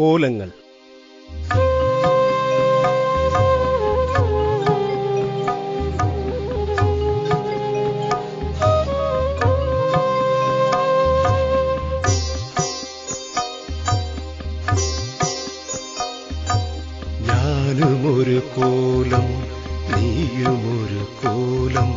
കോലങ്ങൾ. ഞാനുമൊരു കോലം നീയുമൊരു കോലം.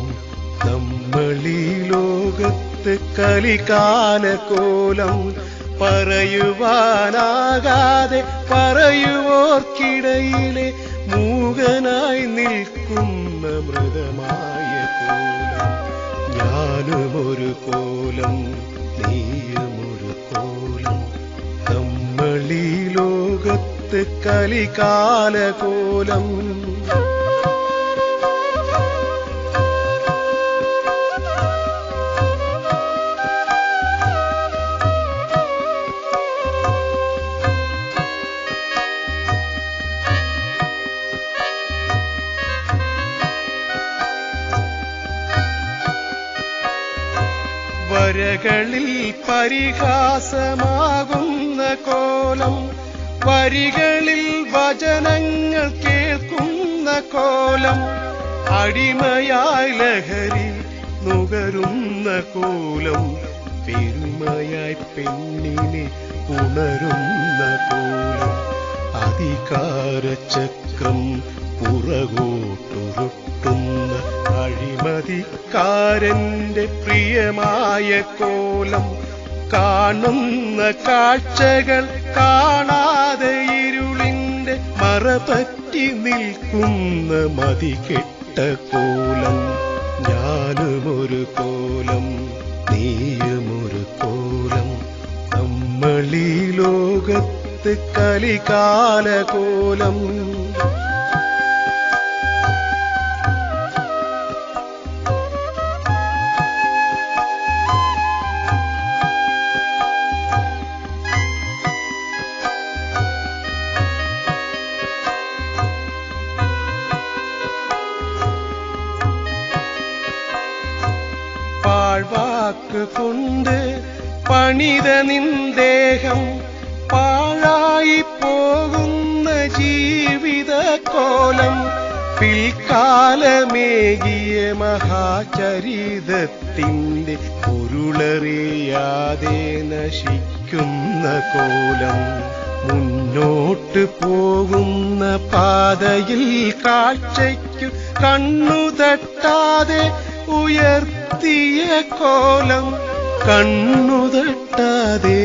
നമ്മളീ ലോകത്ത് കലികാല കോലം പറയുവാനാകാതെ പറയുവോർക്കിടയിലെ മൂകനായി നിൽക്കുന്ന മൃതമായ കോലം ഒരു കോലം നീയുമൊരു കോലം. നമ്മളീ ലോകത്ത് കലികാല കോലം വരകളിൽ പരിഹാസമാകുന്ന കോലം വരികളിൽ വചനങ്ങൾ കേൾക്കുന്ന കോലം അടിമയായി ലഹരി നുകരുന്ന കോലം പെരുമയായി പെണ്ണിനെ ഉണരുന്ന കോലം അധികാരചക്രം പുറകോട്ടൊരുട്ടുന്ന അഴിമതിക്കാരന്റെ പ്രിയമായ കോലം കാണുന്ന കാഴ്ചകൾ കാണാതെ ഇരുളിന്റെ മറപറ്റി നിൽക്കുന്ന മതികെട്ട കോലം ഞാനുമൊരു കോലം നീയുമൊരു കോലം. നമ്മളീ ലോകത്ത് കലികാല കോലം പാഴ്വാക്ക് കൊണ്ട് പണിത നിന്ദേഹം പാഴായി പോകുന്ന ജീവിത കോലം പിൽക്കാലമേകിയ മഹാചരിതത്തിന്റെ പൊരുളറിയാതെ നശിക്കുന്ന കോലം മുന്നോട്ട് പോകുന്ന പാതയിൽ കാഴ്ചയ്ക്കു കണ്ണു തട്ടാതെ തട്ടാതെ ഉയർത്തിയ കോലം കണ്ണുതട്ടാതെ